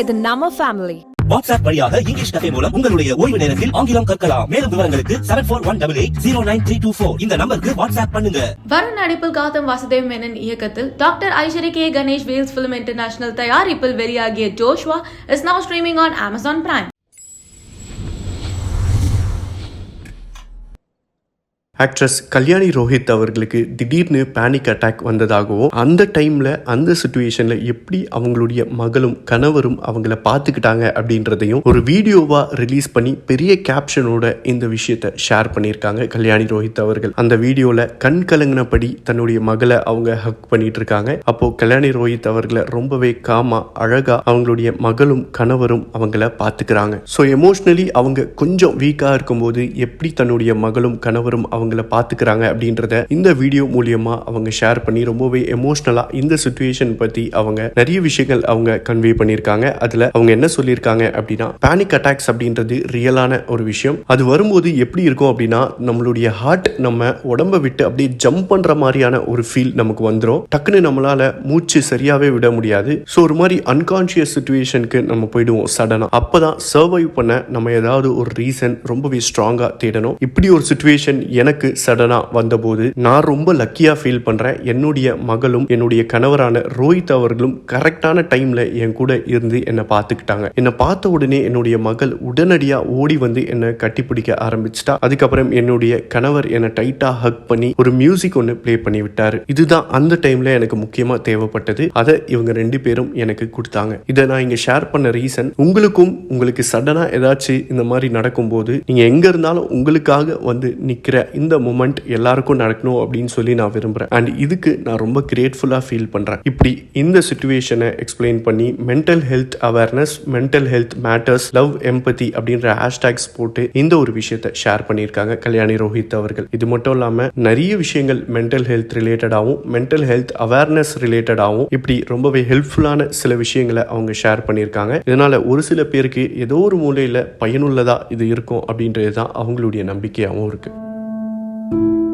இது நம்ம family WhatsApp வழியாக இங்கிலீஷ் கதை மூலம் உங்களுடைய ஓய்வு நேரத்தில் ஆங்கிலம் கற்கலாம். மேலும் விவரங்களுக்கு seven four one double eight zero nine three two four இந்த நம்பருக்கு வாட்ஸ்அப் பண்ணுங்க. வருண் நடிப்பில் கௌதம் வாசுதேவ் மேனன் இயக்கத்தில் doctor Ishari K Ganesh Vels film international தயாரிப்பில் வெளியாகிய Joshua is now streaming on Amazon Prime actress Kalyani Rohit அவர்களுக்கு திடீர்னு பேனிக் அட்டாக் வந்ததாகவும் அந்த டைமில் அந்த சுச்சுவேஷனில் எப்படி அவங்களுடைய மகளும் கணவரும் அவங்கள பார்த்துக்கிட்டாங்க அப்படின்றதையும் ஒரு வீடியோவாக ரிலீஸ் பண்ணி பெரிய கேப்ஷனோட இந்த விஷயத்தை ஷேர் பண்ணியிருக்காங்க கல்யாணி ரோஹித் அவர்கள். அந்த வீடியோவில் கண் கலங்கினபடி தன்னுடைய மகளை அவங்க ஹக் பண்ணிட்டு இருக்காங்க அப்போது கல்யாணி ரோஹித் அவர்களை ரொம்பவே காமா அழகாக அவங்களுடைய மகளும் கணவரும் அவங்கள பார்த்துக்கிறாங்க. ஸோ எமோஷ்னலி அவங்க கொஞ்சம் வீக்காக இருக்கும்போது எப்படி தன்னுடைய மகளும் கணவரும் அவங்க அவங்கள பார்த்துக்கிறாங்க அப்படின்றத இந்த வீடியோ மூலியமா அவங்க ஷேர் பண்ணி ரொம்பவே எமோஷ்னலாக இந்த சுச்சுவேஷன் பற்றி அவங்க நிறைய விஷயங்கள் அவங்க கன்வே பண்ணியிருக்காங்க அதில் அவங்க என்ன சொல்லியிருக்காங்க அப்படின்னா பேனிக் அட்டாக்ஸ் அப்படின்றது ரியலான ஒரு விஷயம். அது வரும்போது எப்படி இருக்கும் அப்படின்னா நம்மளுடைய ஹார்ட் நம்ம உடம்ப விட்டு அப்படியே ஜம்ப் பண்ற மாதிரியான ஒரு ஃபீல் நமக்கு வந்துடும் டக்குன்னு நம்மளால மூச்சு சரியாவே விட முடியாது. ஸோ ஒரு மாதிரி அன்கான்ஷியஸ் சுச்சுவேஷனுக்கு நம்ம போயிடுவோம் சடனாக அப்பதான் சர்வைவ் பண்ண நம்ம ஏதாவது ஒரு ரீசன் ரொம்பவே ஸ்ட்ராங்காக தேடணும். இப்படி ஒரு சுச்சுவேஷன் எனக்கு சடனாக வந்தபோது நான் ரொம்ப லக்கியாக ஃபீல் பண்ணுறேன் என்னுடைய மகளும் என்னுடைய கணவரான ரோஹித் அவர்களும் கரெக்டான டைமில் என் கூட இருந்து என்னை பார்த்துக்கிட்டாங்க. என்னை பார்த்த உடனே என்னுடைய மகள் உடனடியாக ஓடி வந்து என்னை கட்டிப்பிடிக்க ஆரம்பிச்சிட்டா. அதுக்கப்புறம் என்னுடைய கணவர் என்னை டைட்டாக ஹக் பண்ணி ஒரு மியூசிக் ஒன்று ப்ளே பண்ணி விட்டார். இதுதான் அந்த டைமில் எனக்கு முக்கியமாக தேவைப்பட்டது. அதை இவங்க ரெண்டு பேரும் எனக்கு கொடுத்தாங்க. இதை நான் இங்கே ஷேர் பண்ண ரீசன் உங்களுக்கும் உங்களுக்கு சடனாக ஏதாச்சும் இந்த மாதிரி நடக்கும்போது நீங்கள் எங்கே இருந்தாலும் உங்களுக்காக வந்து நிற்கிற இந்த இந்த மூமெண்ட் எல்லாருக்கும் நடக்கணும் அப்படின்னு சொல்லி நான் விரும்புகிறேன் அண்ட் இதுக்கு நான் ரொம்ப கிரேட்ஃபுல்லாக ஃபீல் பண்ணுறேன் இப்படி இந்த சுச்சுவேஷனை எக்ஸ்பிளைன் பண்ணி mental health awareness mental health matters love empathy அப்படின்ற ஹேஷ்டேக்ஸ் போட்டு இந்த ஒரு விஷயத்தை ஷேர் பண்ணியிருக்காங்க கல்யாணி ரோஹித் அவர்கள். இது மட்டும் இல்லாமல் நிறைய விஷயங்கள் மென்டல் ஹெல்த் ரிலேட்டடாகவும் மென்டல் ஹெல்த் அவேர்னஸ் ரிலேட்டடாகவும் இப்படி ரொம்பவே ஹெல்ப்ஃபுல்லான சில விஷயங்களை அவங்க ஷேர் பண்ணியிருக்காங்க. இதனால் ஒரு சில பேருக்கு ஏதோ ஒரு மூலையில் பயனுள்ளதாக இது இருக்கும் அப்படின்றது தான் அவங்களுடைய நம்பிக்கையாகவும் இருக்குது thank you